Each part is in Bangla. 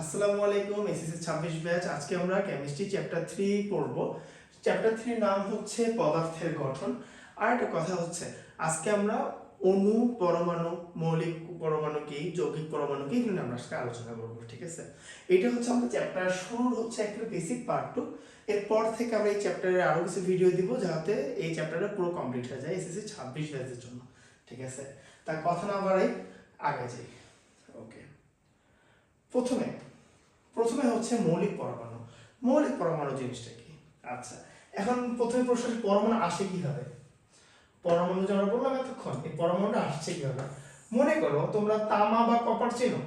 আসসালামু আলাইকুম, এসএসসি ছাব্বিশ ব্যাচ। আজকে আমরা কেমিস্ট্রি চ্যাপ্টার থ্রি পড়ব। চ্যাপ্টার থ্রি নাম হচ্ছে পদার্থের গঠন। আর একটা কথা হচ্ছে, আজকে আমরা অণু পরমাণু, মৌলিক পরমাণু কি, যৌগিক পরমাণু কি এগুলো আমরা আজকে আলোচনা করব, ঠিক আছে? এটা হচ্ছে আমাদের চ্যাপ্টার শুরুর হচ্ছে একটা বেসিক পার্ট টু এরপর থেকে আমরা এই চ্যাপ্টারে আরও কিছু ভিডিও দিব, যাতে এই চ্যাপ্টারটা পুরো কমপ্লিট হয়ে যায় এসএসসি ছাব্বিশ ব্যাচের জন্য, ঠিক আছে? তার কথা না বাড়াই, আগে যাই। ওকে প্রথমে প্রথমে হচ্ছে মৌলিক পরমাণু। মৌলিক পরমাণু জিনিসটা কি? আচ্ছা এখন প্রথমে প্রশ্ন পরমাণু আসে কীভাবে? পরমাণু যে বললাম এতক্ষণ, এই পরমাণুটা আসছে কীভাবে? মনে করো তোমরা তামা বা কপার চেনো?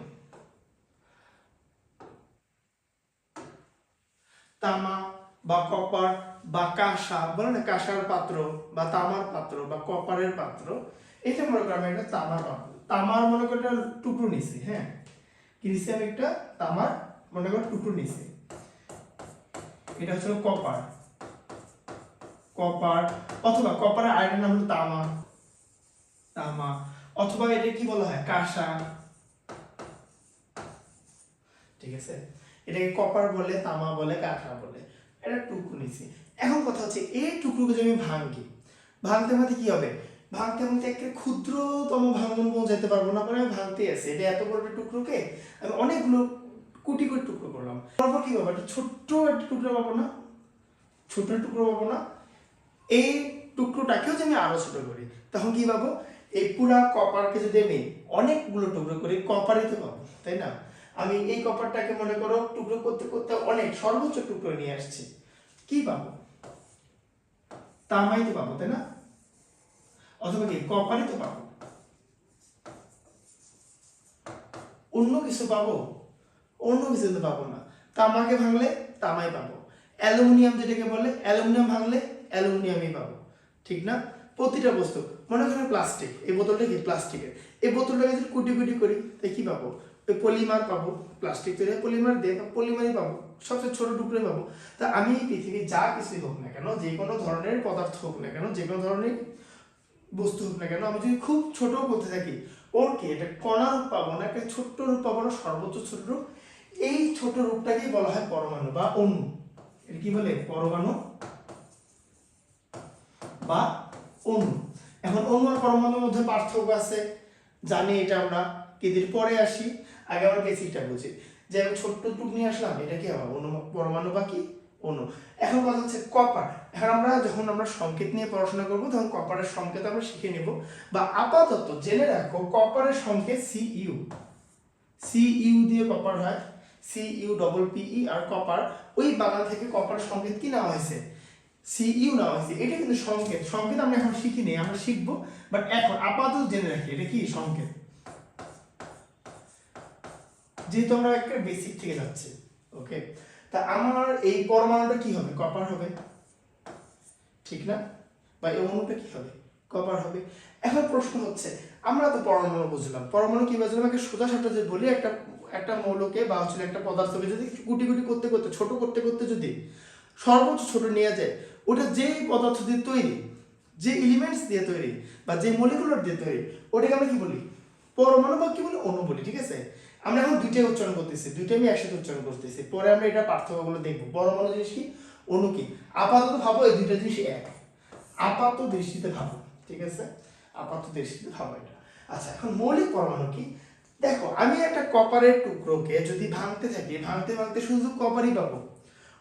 তামা বা কপার বা কাঁসা, বলে না কাঁসার পাত্র বা তামার পাত্র বা কপারের পাত্র? এটা মনে করো আমি একটা তামার পাত্র, তামার মনে করো একটা টুকরো নিছি হ্যাঁ? কি নিছি আমি একটা তামার মনে করো টুকরো নিছি এটা হচ্ছে কপার। কপার, অথবা কপারের আরেকটা নাম হলো তামা। তামা, অথবা এটা কি বলা হয়? কাঁসা। ঠিক আছে? এটাকে কপার বলে, তামা বলে, কাঁসা বলে। এটা টুকরো নিছি এখন কথা হচ্ছে, এই টুকরোকে যদি আমি ভাঙি, ভাঙতে ভাঙতে কি হবে? ভাঙতে ভাঙতে একটা ক্ষুদ্রতম ভাঙন পৌঁছাতে পারব না মানে আমি ভাঙতে আছে। এটা এত বড় টুকরোকে আমি অনেকগুলো কোটি কোটি টুকরো করলাম। তারপর কি হবে একটা ছোট্ট একটা টুকরো পাবো না? ছোট টুকরো পাবো না? এই টুকরোটাকেও যদি আমি আরও ছোট করি, তখন কি পাবো? এই পুরা কপারকে যদি আমি অনেকগুলো টুকরো করি কপারই তো পাবো, তাই না? আমি এই কপারটাকে মনে করো টুকরো করতে করতে অনেক সর্বোচ্চ টুকরো নিয়ে আসছি। কি পাবো? তামাই তো পাবো, তাই না? অথবা কি? কপারই তো পাবো। অন্য কিছু পাবো? অন্য কিছু তো পাবো না। তামাকে ভাঙলে তামাই পাবো। অ্যালুমিনিয়াম যেটাকে বলে, অ্যালুমিনিয়াম ভাঙলে অ্যালুমিনিয়ামই পাবো। ঠিক না? প্রতিটা বস্তু। মনে করেন প্লাস্টিক। এই বোতলটা কি? প্লাস্টিকের। এই বোতলটাকে যদি কুটি কুটি করি তাই কি পাবো? ওই পলিমার পাবো। প্লাস্টিক তৈরি পলিমার দিয়ে পলিমারই পাবো। সবচেয়ে ছোট টুকরোই পাবো। তা আমি এই পৃথিবীর যা কিছুই হোক না কেন, যে কোনো ধরনের পদার্থ হোক না কেন, যে কোনো ধরনের বস্তু হোক না কেন, আমি যদি খুব ছোট করতে থাকি ওর কি এটা কণা রূপ পাবো না, একটা ছোট্ট রূপ পাবো না, সর্বোচ্চ ছোট রূপ, এই ছোট রূপটাকেই বলা হয় পরমাণু বা অণু। এটা কি বলে? পরমাণু বা অণু। এখন অণু আর পরমাণুর মধ্যে পার্থক্য আছে, জানি এটা আমরা কিদির পরে আসি, আগে আমরা বেসিকটা বুঝি। যে আমি ছোট্ট টুক নিয়ে আসলাম, এটা কি হবে? অণু, পরমাণু বা কি? অণু এখন কথা হচ্ছে কপার এখন আমরা যখন আমরা সংকেত নিয়ে পড়াশোনা করব, তখন কপারের সংকেত আমরা শিখে নেব। বা আপাতত জেনে রাখো কপারের সংকেত সি ইউ সি ইউ দিয়ে কপার হয় সি ইউ ডবল পিই আর কপার ওই বাগান থেকে কপার সংকেত কি নেওয়া হয়েছে? সি ইউ নেওয়া হয়েছে। এটা কিন্তু সংকেত। সংকেত আমরা এখন শিখি নেই, আমরা শিখব। বাট এখন আপাতত জেনে রাখি, এটা কি সংকেত? যেহেতু আমরা একটা বেসিক থেকে যাচ্ছি ওকে তা আমার এই পরমাণুটা কি হবে? কপার হবে। ঠিক না? বা এই অণুটা কি হবে? কপার হবে। এখন প্রশ্ন হচ্ছে, আমরা তো পরমাণু বুঝলাম। পরমাণু কি বুঝলাম? একটা সোজা সাপটা যদি বলি, একটা একটা মৌলকে বা হচ্ছে একটা পদার্থকে যদি কুটি কুটি করতে করতে, ছোট করতে করতে যদি সর্বোচ্চ ছোট নিয়ে যায়, ওটা যে পদার্থ দিয়ে তৈরি, যে এলিমেন্টস দিয়ে তৈরি বা যে মলিকুলার দিয়ে তৈরি, ওটাকে আমরা কি বলি? পরমাণু বা কি বলি? অণু বলি, ঠিক আছে? আমরা এখন দুইটাই উচ্চারণ করতেছি, দুইটাই আমি একসাথে উচ্চারণ করতেছি। পরে আমরা এটা পার্থক্যগুলো দেখব। পরমাণু জিনিস কি? অণু কি? আপাতত ভাবো এই দুইটা জিনিস এক। আপাত দৃষ্টিতে ভাবো, ঠিক আছে? আপাত দৃষ্টিতে ভাবো এটা। আচ্ছা এখন মৌলিক পরমাণু কি? দেখো, আমি একটা কপারের টুকরোকে যদি ভাঙতে থাকি, ভাঙতে ভাঙতে শুধু কপারই পাবো।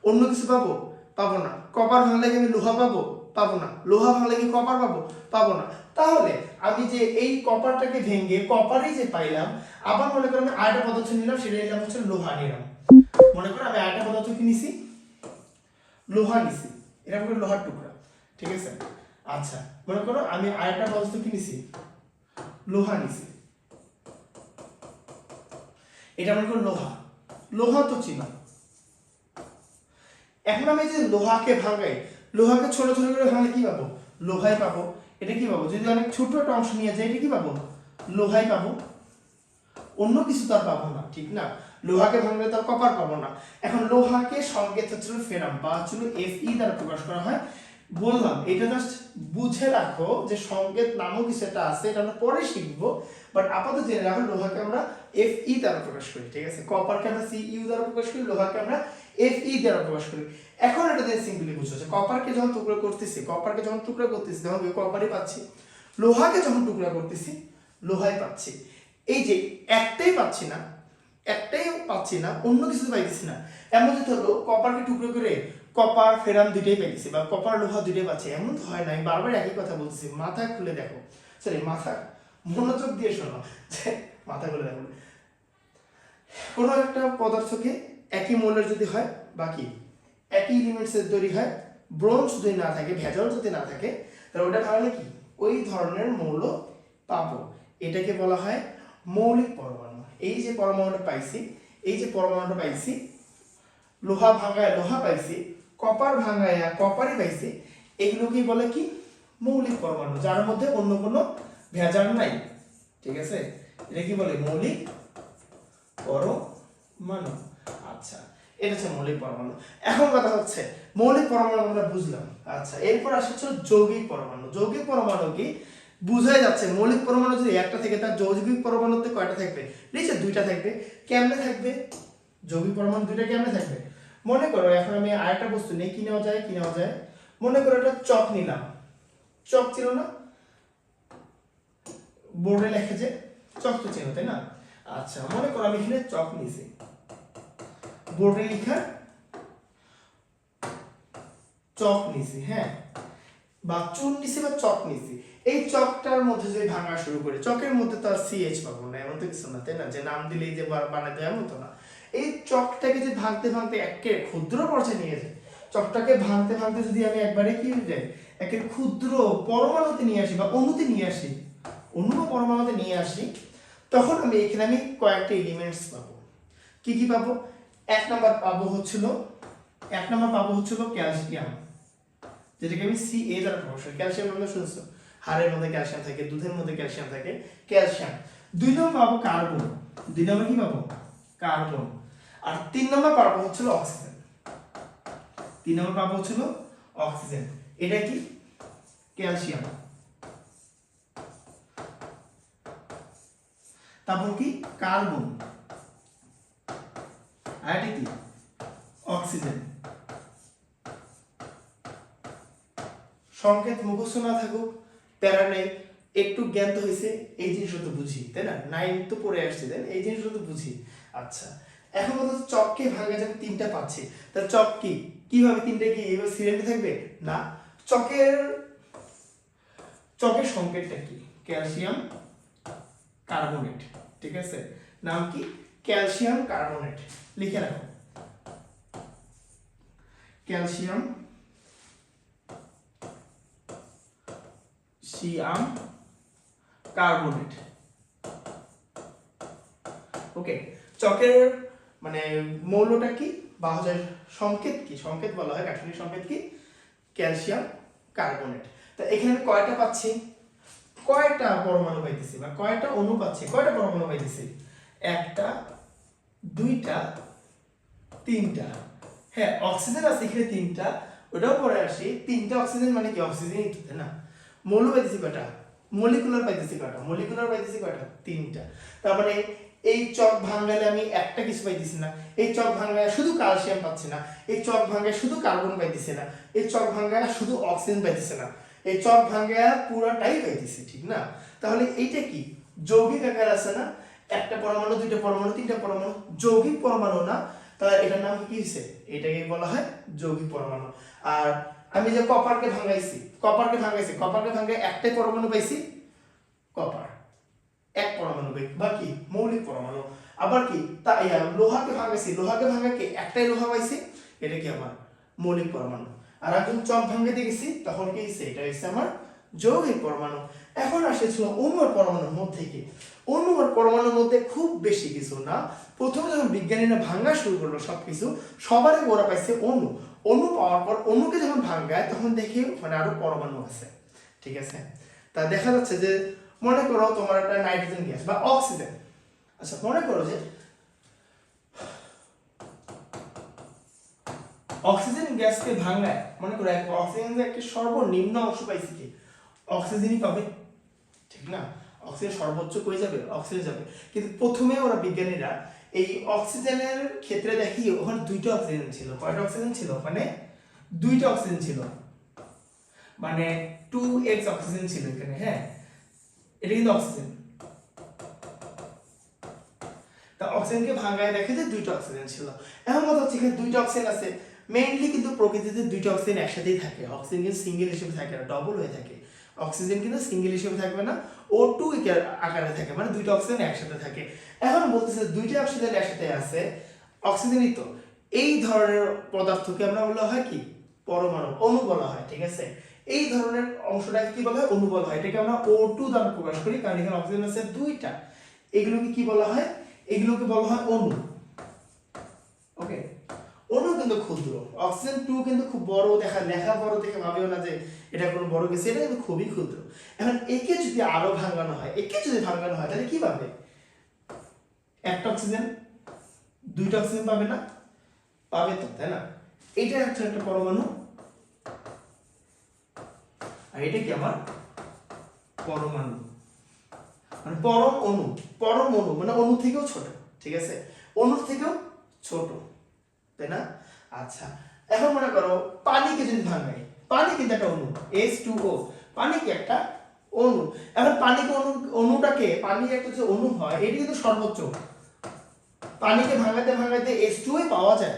অন্য কিছু পাবো? পাবো না। কপার ভাঙলে আমি লোহা পাবো? পাবো না। লোহা ভাঙলে কি কপার পাবো? পাবো না। তাহলে আমি যে এই কপারটাকে ভেঙে কপারই যে পাইলাম, আবার মনে করো আমি আয়টা পদার্থ নিলাম, সেটা নিলাম হচ্ছে লোহা নিলাম। মনে করো আমি আয়টা পদার্থ কি নিছি? লোহা নিছি। মনে করো লোহার টুকরা। ঠিক আছে? আচ্ছা মনে করো আমি আরেকটা পদার্থ কি নিছি? লোহা নিছি। এটা মনে করো লোহা। লোহা তো চিনা। এখন আমি যে লোহাকে ভাঙাই লোহাকে ছোট ছোট করে ভাঙলে কি পাবো? লোহাই পাবো। এটা কি পাবো? যদি অনেক ছোট একটা অংশ নিয়ে যাই এটা কি পাবো লোহাই পাবো। অন্য কিছু তো আর পাবো না, ঠিক না? লোহাকে ভাঙলে তো কপার পাবো না। এখন লোহাকে সংকেত হচ্ছিল ফেরাম বা হচ্ছিল এফ ই দ্বারা প্রকাশ করা হয়। বললাম, এটা জাস্ট বুঝে রাখো যে সংকেত নামও কিছু একটা আছে, এটা আমরা পরে শিখব। বাট আপাতত জেনে রাখো, লোহাকে আমরা এফ ই দ্বারা প্রকাশ করি, ঠিক আছে? কপারকে আমরা সি ইউ দ্বারা প্রকাশ করি, লোহাকে আমরা এফ ই দ্বারা প্রকাশ করি। এখন এটা দিয়ে সিম্পলি বুঝতে কপারকে যখন টুকরো করতেছি কপারকে যখন টুকরো করতেছি তখন কপারই পাচ্ছি, লোহাকে যখন টুকরা করতেছি, লোহাই পাচ্ছি। এই যে একটাই পাচ্ছি না, একটাই পাচ্ছি না, অন্য কিছু পাইতেছি না। এমন যদি হলো কপারকে টুকরো করে কপার ফেরাম দুইটাই পাইতেছি বা কপার লোহা দুইটাই পাচ্ছি, এমন তো হয় না আমি বারবার একই কথা বলতেছি, মাথা খুলে দেখো। সরি মাথা, মনোযোগ দিয়ে শোনো, যে মাথা খুলে দেখো। কোনো একটা পদার্থকে একই মৌলের যদি হয় বাকি একই এলিমেন্টসের তৈরি হয়। ব্রোঞ্জ যদি না থাকে, ভেজাল যদি না থাকে, তাহলে ওটা তাহলে কি? ওই ধরনের মৌল পাবো। এটাকে বলা হয় মৌলিক পরমাণু। এই যে পরমাণুটা পাইছি, এই যে পরমাণুটা পাইছি, লোহা ভাঙায় লোহা পাইছি, কপার ভাঙায় কপারই পাইছি, এগুলোকেই বলে কি? মৌলিক পরমাণু, যার মধ্যে অন্য কোনো ভেজাল নাই। ঠিক আছে? এটা কি বলে? মৌলিক পরমাণু। আচ্ছা এটা হচ্ছে মৌলিক পরমাণু। এখন কথা হচ্ছে, মৌলিক পরমাণু আমরা বুঝলাম। আচ্ছা এরপর আসছে যৌগিক পরমাণু। যৌগিক পরমাণু কি? বুঝাই যাচ্ছে, মৌলিক পরমাণু যদি একটা থেকে, তার যৌগিক পরমাণুতে কয়টা থাকবে? নিশ্চয় দুইটা থাকবে। কেমনে থাকবে? যৌগিক পরমাণু দুইটা কেমনে থাকবে? মনে করো, এখন আমি আরেকটা বস্তু নেই কি নেওয়া যায়, কি নেওয়া যায়? মনে করো একটা চক নিলাম। চক ছিল না? বোর্ডে লেখে যে চক তো চেনো, তাই না? আচ্ছা মনে করো আমি এখানে চক নিয়েছি। বোর্ডে লেখা চক নিছি হ্যাঁ? বা চুন নিছি বা চক নিছি। এই চকটার মধ্যে যদি ভাঙা শুরু করি, চকের মধ্যে তো আর সিএইচ পাবো না, এমন তো কিছু না, তাই না? যে নাম দিলেই যে বানাতে এমন তো না। এই চকটাকে যে ভাঙতে ভাঙতে একে ক্ষুদ্র পর্যায়ে নিয়ে যায় চকটাকে ভাঙতে ভাঙতে যদি আমি একবারে কি হয়ে যায় একে ক্ষুদ্র পরমাণুতে নিয়ে আসি বা অণুতে নিয়ে আসি বা পরমাণুতে নিয়ে আসি, তখন আমি এখানে আমি কয়েকটা এলিমেন্টস পাবো। কি কি পাবো? এক নম্বর পাবো হচ্ছিল, এক নম্বর পাবো হচ্ছিল ক্যালসিয়াম, যেটাকে আমি সি এ দ্বারা প্রকাশ করি ক্যালসিয়াম আমরা শুনছো? হাড়ের মধ্যে ক্যালসিয়াম থাকে, দুধের মধ্যে ক্যালসিয়াম থাকে, ক্যালসিয়াম। দুই নম্বর পাবো কার্বন, দুই নম্বর কি পাবো? কার্বন। আর তিন নম্বর পাবো হচ্ছিল অক্সিজেন। তিন নম্বর পাবো হচ্ছিল অক্সিজেন। এটা কি? ক্যালসিয়াম। তারপর কি? কার্বন। আর এটা কি অক্সিজেন। সংকেত মুখস্থ না থাকুক প্যারা নেই একটু জ্ঞান তো হয়েছে এই জিনিসটা তো বুঝি, তাই না? নাইন তো পড়ে আসছে, তাই এই জিনিসটা তো বুঝি। আচ্ছা এখন মতো চককে ভাঙা যাবে তিনটা পাচ্ছি। তাহলে চক কি? কীভাবে তিনটা কি? এবার সিরিয়ালে থাকবে? না। চকের চকের সংকেতটা কি? ক্যালসিয়াম কার্বনেট, ঠিক আছে? নাম কি? Calcium carbonate. লিখে রাখো। ক্যালসিয়াম সিয়াম কার্বনেট। ওকে, চকের মানে মৌলটা কি? বা হচ্ছে সংকেত কি? সংকেত বলা হয় রাসায়নিক সংকেত কি? Calcium, carbonate. তা এখানে কয়টা পাচ্ছি? কয়টা পরমাণু পাইতেছি বা কয়টা অণু পাচ্ছি? কয়টা পরমাণু পাইতেছি? একটা, দুইটা তিনটা। হ্যাঁ অক্সিজেন আছে এখানে তিনটা, ওটাও পরে আসি। তিনটা অক্সিজেন মানে কি? অক্সিজেনই না? মৌল পাইতেছি কয়টা? মলিকুলার পাইতেছি কয়টা? মলিকুলার পাইতেছি কয়টা? তিনটা। তার মানে এই চক ভাঙালে আমি একটা কিছু পাইতেছি না। এই চক ভাঙায় শুধু ক্যালসিয়াম পাচ্ছি না। এই চক ভাঙায় শুধু কার্বন পাইতেছি না। এই চক ভাঙায় শুধু অক্সিজেন পাইতেছে না। এই চক ভাঙায় পুরাটাই পাইতেছি, ঠিক না? তাহলে এইটা কি? যৌগিক আকার আছে না? একটা পরমাণু, দুইটা পরমাণু, তিনটা পরমাণু। যৌগিক পরমাণু না তাহলে এটার নাম কি হয়েছে এটাকে বলা হয় যৌগিক পরমাণু। আর আমি যে কপারকে ভাঙাইছি কপারকে ভাঙাইছি, কপারকে ভাঙাই একটাই পরমাণু পাইছি, কপার। এক পরমাণু পাই বাকি মৌলিক পরমাণু। আবার কি? তা লোহাকে ভাঙাইছি লোহাকে ভাঙা কি? একটাই লোহা পাইছি, এটা কি আমার? মৌলিক পরমাণু। আর একজন চক ভাঙাইতে গেছি তখন কি এটা হচ্ছে আমার যৌগিক পরমাণু। এখন আসেছিল আর পরমাণুর মধ্যে কি? অণু পরমাণুর মধ্যে খুব বেশি কিছু না। প্রথমে যখন বিজ্ঞানীরা ভাঙা শুরু করল সব সবকিছু, সবারই ওরা পাইছে অণু অণু পাওয়ার পর অণুকে যখন ভাঙ্গায়, তখন দেখি ওখানে আরও পরমাণু আছে। ঠিক আছে? তা দেখা যাচ্ছে যে, মনে করো তোমার একটা নাইট্রোজেন গ্যাস বা অক্সিজেন। আচ্ছা মনে করো যে অক্সিজেন গ্যাসকে ভাঙায় মনে করো অক্সিজেন একটা সর্বনিম্ন অংশ পাইছি কি, অক্সিজেনই পাবে। ঠিক না? অক্সিজেন সর্বোচ্চ কই যাবে? অক্সিজেন যাবে। কিন্তু প্রথমে ওরা বিজ্ঞানীরা এই অক্সিজেনের ক্ষেত্রে দেখি ওখানে দুইটা অক্সিজেন ছিল। কয়টা অক্সিজেন ছিল? ওখানে দুইটা অক্সিজেন ছিল। মানে টু এক্স অক্সিজেন ছিল এখানে হ্যাঁ? এটা কিন্তু অক্সিজেন। তা অক্সিজেনকে ভাঙায় দেখে যে দুইটা অক্সিজেন ছিল। এখন কথা হচ্ছে এখানে দুইটা অক্সিজেন আছে। মেইনলি কিন্তু প্রকৃতিতে দুইটা অক্সিজেন একসাথেই থাকে। অক্সিজেন সিঙ্গেল হিসেবে থাকে না ডবল হয়ে থাকে। অক্সিজেন কিন্তু সিঙ্গেল হিসেবে থাকবে না ও টু আকারে থাকে মানে দুইটা অক্সিজেন একসাথে থাকে। এখন বলতেছে দুইটা অক্সিজেন একসাথে আছে, অক্সিজেনই তো। এই ধরনের পদার্থকে আমরা বলা হয় কি? পরমাণু, অণু বলা হয়, ঠিক আছে? এই ধরনের অংশটাকে কি বলা হয়? অণু বলা হয়। এটাকে আমরা ও টু দ্বারা প্রকাশ করি, কারণ এখানে অক্সিজেন আছে দুইটা। এগুলোকে কি বলা হয়? এগুলোকে বলা হয় অণু। ওকে অণু কিন্তু ক্ষুদ্র। অক্সিজেন টু কিন্তু খুব বড় দেখা, লেখা বড় দেখে ভাবেও না যে এটা কোনো বড় কিছু, এটা কিন্তু খুবই ক্ষুদ্র। এখন একে যদি আরও ভাঙানো হয়, একে যদি ভাঙানো হয়, তাহলে কি পাবে? একটা অক্সিজেন, দুইটা অক্সিজেন পাবে না? পাবে তো, তাই না? এটা হচ্ছে একটা পরমাণু। আর এটা কি আমার? পরমাণু। মানে পরম অণু পরম অণু মানে অণু থেকেও ছোট, ঠিক আছে? অণুর থেকেও ছোট, তাই না? আচ্ছা এখন মনে করো পানিকে যদি ভাঙাই পানি কিন্তু একটা অণু এইচ টু ও পানি কি একটা অণু। এখন পানিকে অণু, অণুটাকে, পানি একটা যে অণু হয়, এটি কিন্তু সর্বোচ্চ। পানিকে ভাঙাতে ভাঙাতে এইচ টু পাওয়া যায়।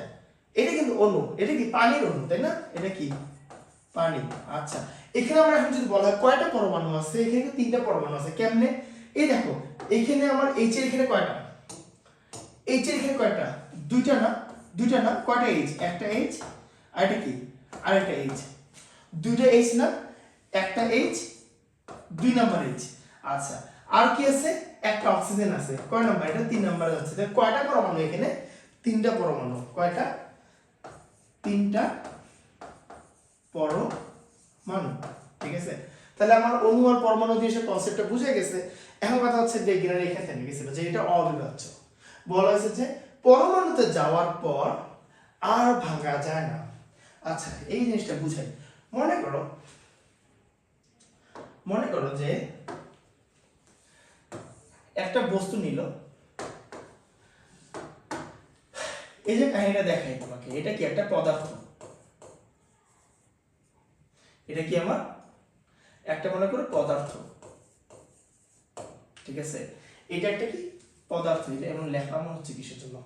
এটা কিন্তু অণু, এটা কি পানির অণু, তাই না? এটা কি? পানি আচ্ছা। এখানে আমরা এখন যদি বলা হয় কয়টা পরমাণু আছে, এখানে কিন্তু তিনটা পরমাণু আছে, কেমনে? এই দেখো, এখানে আমার এইচ এর এখানে কয়টা? এইচ এর এখানে কয়টা? দুইটা না? দুইটা না? কয়টা এইচ একটা এইচ আর এটা কি? আর একটা এইচ দুইটা এইচ না, একটা এইচ দুই নাম্বার এইচ আচ্ছা আর কি আছে? একটা অক্সিজেন আছে। কয় নাম্বার এটা তিন নাম্বারে যাচ্ছে তাহলে কয়টা পরমাণু এখানে? তিনটা পরমাণু। কয়টা? তিনটা পরমাণু। ঠিক আছে? তাহলে আমার অণু আর পরমাণু দিয়ে সে কনসেপ্টটা বুঝে গেছে। এখন কথা হচ্ছে যে বিজ্ঞানের এখানে থেমে গেছিল যে এটা অবিভাজ্য। বলা হয়েছে যে পরমাণুতে যাওয়ার পর আর ভাঙা যায় না। আচ্ছা এই জিনিসটা বুঝাই। মনে করো মনে করো যে একটা বস্তু নিল। এই যে কাহিনীটা দেখাই তোমাকে, এটা কি একটা পদার্থ? এটা কি আমার? একটা মনে করো পদার্থ। ঠিক আছে? এটা একটা কি? পদার্থ। এটা এমন লেখা মনে হচ্ছে কিসের জন্য?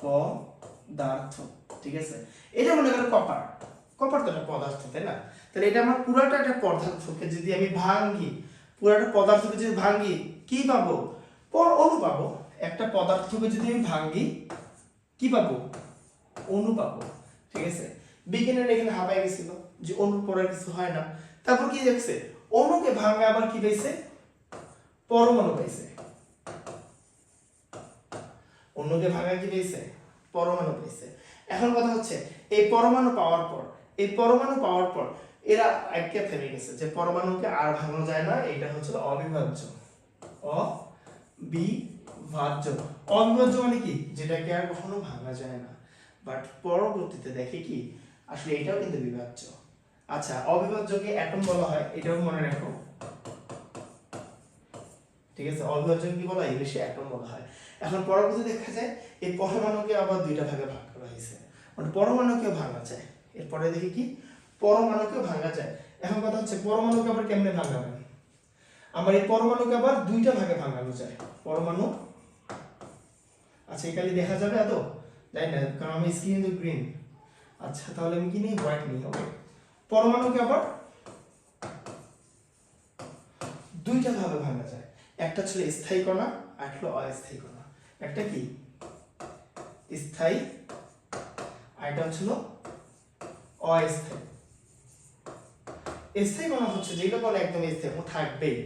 পদার্থ। ঠিক আছে? এটা মনে করো কপার কপার তো একটা পদার্থ, তাই না? তাহলে এটা আমার পুরাটা একটা পদার্থকে যদি আমি ভাঙ্গি, পুরাটা পদার্থকে যদি ভাঙ্গি, কি পাবো? পর অণু পাবো। একটা পদার্থকে যদি আমি ভাঙ্গি, কি পাবো? অণু পাবো। ঠিক আছে? বিজ্ঞানীরা এখানে হাবাই গেছিল যে অণু পরে কিছু হয় না। তারপর কি দেখছে? অণুকে ভাঙা আবার কি পেয়েছে পরমাণু পেয়েছে অন্যকে ভাঙা কি পেয়েছে পরমাণু পেয়েছে এখন কথা হচ্ছে, এই পরমাণু পাওয়ার পর, এই পরমাণু পাওয়ার পর এরা একে থেমে গেছে যে পরমাণুকে আর ভাঙানো যায় না এটা হচ্ছে অবিভাজ্য। অবিভাজ্য। অবিভাজ্য মানে কি? যেটাকে আর কখনো ভাঙা যায় না। বাট পরবর্তীতে দেখে কি? আসলে এটাও কিন্তু বিভাজ্য। আচ্ছা অবিভাজ্যকে অ্যাটম বলা হয়, এটাও মনে রাখো। ঠিক আছে অবিভাজ্য কি বলা হয়? ইংলিশে অ্যাটম বলা হয়। এখন পরবর্তী দেখা যায়, এই পরমাণুকে আবার দুইটা ভাগে ভাগ করা হয়েছে। মানে পরমাণুকেও ভাঙা যায়। এরপরে দেখি কি? পরমাণুকেও ভাঙা যায়। এখন কথা হচ্ছে, পরমাণুকে আবার কেমনে ভাঙাবেন আমার এই পরমাণুকে আবার দুইটা ভাগে ভাঙানো যায়। পরমাণু আচ্ছা এই কালি দেখা যাবে এত? যাই না, কারণ আমি স্ক্রিন কিন্তু গ্রিন আচ্ছা তাহলে আমি কি নিই? হোয়াইট নিই ওকে পরমাণুকে আবার দুইটা ভাবে ভাঙা যায়। একটা ছিল স্থায়ী কণা, আর একটা অস্থায়ী কণা। একটা কি? স্থায়ী আর হচ্ছিল অস্থায়ী। স্থায়ী কণা হচ্ছে যেগুলো বলে একদম স্থায়ী থাকবেই।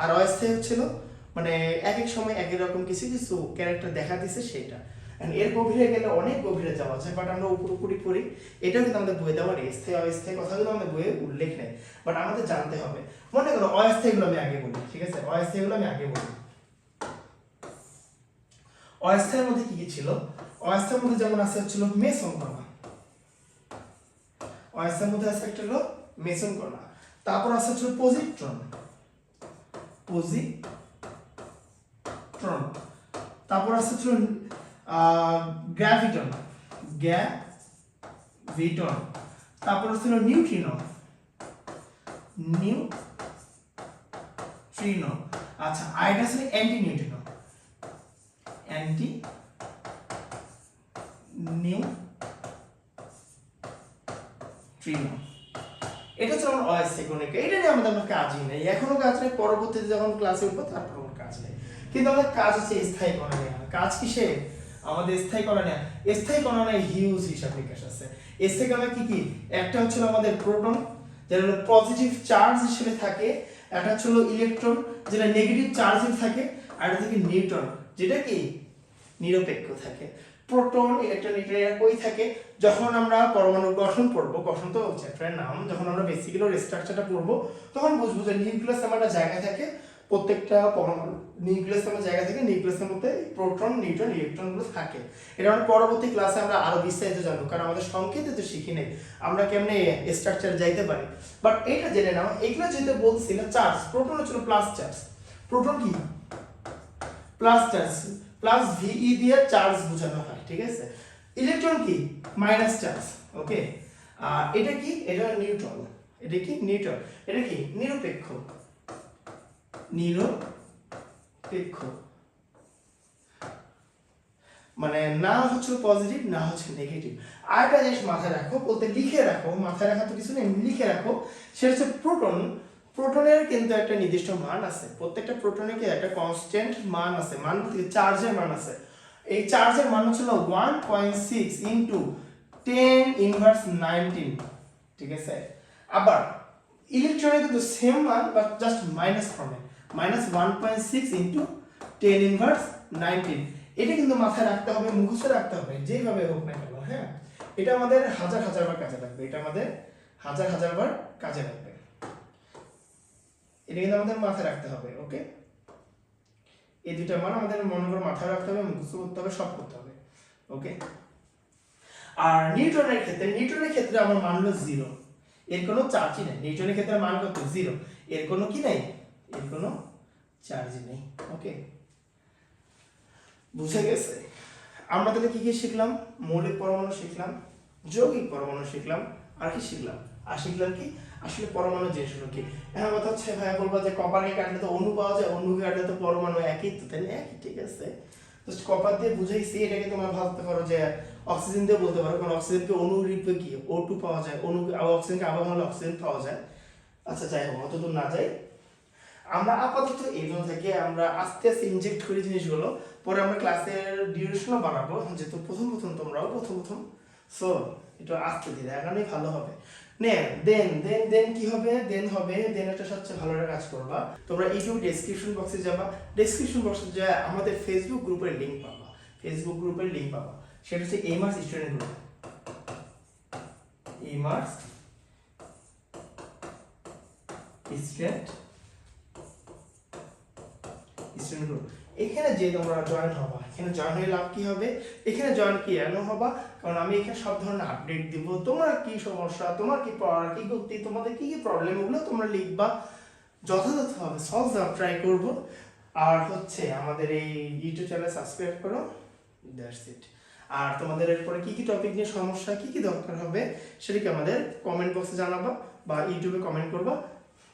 আর অস্থায়ী হচ্ছিল মানে এক এক সময় এক এক রকম কিছু কিছু ক্যারেক্টার দেখা দিছে সেটা। এর গভীরে গেলে অনেক গভীরে যাওয়া যায় বাট আমরা উপর উপরি করি এটাও কিন্তু আমাদের বইয়ে দেওয়া নেই স্থায়ী, অস্থায়ী কথাগুলো আমাদের বইয়ে উল্লেখ নেই। বাট আমাদের জানতে হবে। মনে করো অস্থায়ীগুলো আমি আগে বলি, ঠিক আছে? অস্থায়ীগুলো আমি আগে বলি। অস্থায়ের মধ্যে কি কি ছিল? অস্থায়ের মধ্যে যেমন আছে হচ্ছিল মেসন কণা। অস্থায়ের মধ্যে আছে একটা হলো মেসন কণা। তারপর আছে হচ্ছে পজিট্রন পজিট্রন তারপর আছে হচ্ছে গ্র্যাভিটন গ্র্যাভিটন তারপর হচ্ছে নিউট্রিনো নিউট্রিনো আচ্ছা আরেকটা আছে অ্যান্টি নিউট্রিনো অ্যান্টি নিউট্রিনো এটা হচ্ছে আমার অস্থায়ী কণিকা এটা নিয়ে আমাদের আমার কাজই নেই। এখনও কাজ নেই। পরবর্তীতে যখন ক্লাসে উঠবো, তারপর আমার কাজ নেই। কিন্তু আমাদের কাজ হচ্ছে স্থায়ী কণা নেওয়া কাজ কিসে? আমাদের স্থায়ী কণা নেওয়া স্থায়ী কণা নেয় হিউজ হিসাব নিকাশ আছে। স্থায়ী কণা কি কি? একটা হচ্ছে আমাদের প্রোটন যেটা হলো পজিটিভ চার্জ হিসেবে থাকে। একটা হচ্ছে ইলেকট্রন যেটা নেগেটিভ চার্জ থাকে। আর থাকে নিউট্রন যেটা কি? নিরপেক্ষ থাকে। প্রোটন ইলেকট্রন কই থাকে। যখন আমরা পরমাণু গঠন পড়ব গঠন তো চ্যাপ্টারের নাম, যখন আমরা বেসিক্যালি ওর স্ট্রাকচারটা পড়ব তখন বুঝব যে নিউক্লিয়াস আমার একটা জায়গা থাকে প্রত্যেকটা পরমাণু। নিউক্লিয়াস আমার জায়গা থেকে নিউক্লিয়াসের মধ্যে প্রোটন নিউট্রন ইলেকট্রনগুলো থাকে। এটা আমরা পরবর্তী ক্লাসে আমরা আরও বিস্তারিত জানব, কারণ আমাদের সংকেতে তো শিখি নেই। আমরা কেমনে স্ট্রাকচার যাইতে পারি? বাট এটা জেনে নাও, এগুলো যেহেতু বলছিল চার্জ প্রোটন হচ্ছিল প্লাস চার্জ প্রোটন কি? Plus charge plus V E দিয়ে চার্জ বোঝানো হয়, ঠিক আছে? ইলেকট্রন কি? মাইনাস চার্জ ওকে আর এটা কি? এটা নিউট্রন এটা কি? নিউট্রন এটা কি? নিরপেক্ষ। নিরপেক্ষ। মানে না হচ্ছে পজিটিভ না হচ্ছে নেগেটিভ আরেকটা জিনিস মাথায় রাখো, বলতে লিখে রাখো, মাথায় রাখা তো কিছু নেই, লিখে রাখো, সেটা হচ্ছে প্রোটন প্রোটনের কিন্তু একটা নির্দিষ্ট মান আছে। প্রত্যেকটা প্রোটনের কি একটা কনস্ট্যান্ট মান আছে? মান বলতে চার্জের মান আছে। এই চার্জের মান হচ্ছিল one point six into ten inverse nineteen ঠিক আছে? আবার ইলেকট্রনের কিন্তু সেম মান বাট জাস্ট মাইনাস ফর্মে minus one point six into ten inverse nineteen এটা কিন্তু মাথায় রাখতে হবে, মুখস্থ রাখতে হবে যেভাবে হোক না কেন হ্যাঁ? এটা আমাদের হাজার হাজার বার কাজে লাগবে। এটা আমাদের হাজার হাজার বার কাজে লাগবে। এটা কিন্তু আমাদের মাথায় রাখতে হবে ওকে এই দুইটা মান আমাদের মনে করে মাথায় রাখতে হবে, মুখস্থ করতে হবে, সব করতে হবে ওকে আর নিউটনের ক্ষেত্রে নিউটনের ক্ষেত্রে আমার মান হলো জিরো এর কোনো চার্জই নেই। নিউটনের ক্ষেত্রে মান কত? জিরো এর কোনো কি নেই? এর কোনো চার্জই নেই ওকে বুঝে গেছে? আমরা তাহলে কি কি শিখলাম? মৌলিক পরমাণু শিখলাম, যৌগিক পরমাণু শিখলাম, আর কি শিখলাম? আর শিখলাম কি? আসলে পরমাণু জিনিসগুলো কি? এখন কথা হচ্ছে ভাইয়া বলব যে কপারকে কাটলে তো অণু পাওয়া যায়, অণুকে কাটলে তো পরমাণু একই, তো তাই না? একই, ঠিক আছে। জাস্ট কপার দিয়ে বুঝাইছি, এটাকে তোমরা ভাবতে পারো যে অক্সিজেন দিয়ে বলতে পারো, কারণ অক্সিজেনকে অণু রূপে কি? ও টু পাওয়া যায় আবার অক্সিজেনকে আবার হলে অক্সিজেন পাওয়া যায়। আচ্ছা যাই হোক, অতদূর না যাই। আমরা আপাতত এই জন্য থেকে আমরা আস্তে আস্তে ইনজেক্ট করি জিনিসগুলো। পরে আমরা ক্লাসের ডিউরেশনও বাড়াবো। যেহেতু প্রথম প্রথম তোমরাও প্রথম প্রথম। সো এটা আস্তে ধীরে এখানেই ভালো হবে। দেন দেন দেন কি হবে? দেন হবে, দেন একটা সবচেয়ে ভালো একটা কাজ করবা। তোমরা ইউটিউব ডেসক্রিপশন বক্সে যাবা। ডেসক্রিপশন বক্সে যা আমাদের ফেসবুক গ্রুপের লিংক পাবা। ফেসবুক গ্রুপের লিংক পাবা। সেটা হচ্ছে এমার্স student group এমার্স student student group এখানে যে তোমরা জয়েন হবা, এখানে জয়েন হয়ে লাভ কি হবে? এখানে জয়েন কি এমন হবা? কারণ আমি এখানে সব ধরনের আপডেট দিব। তোমার কি সমস্যা? তোমার কি পড়ার কি করতে তোমাদের কি কি প্রবলেম ওগুলো তোমরা লিখবা। যথাযথভাবে সলভ ট্রাই করব। আর হচ্ছে আমাদের এই ইউটিউব চ্যানেল সাবস্ক্রাইব করো। দ্যাটস ইট আর তোমাদের এরপরে কি কি টপিক নিয়ে সমস্যা, কি কি দরকার হবে, সেটাকে আমাদের কমেন্ট বক্সে জানাবা বা ইউটিউবে কমেন্ট করবা।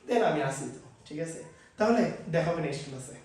দেন আমি আসি তো, ঠিক আছে? তাহলে দেখা হবে নেক্সট ক্লাসে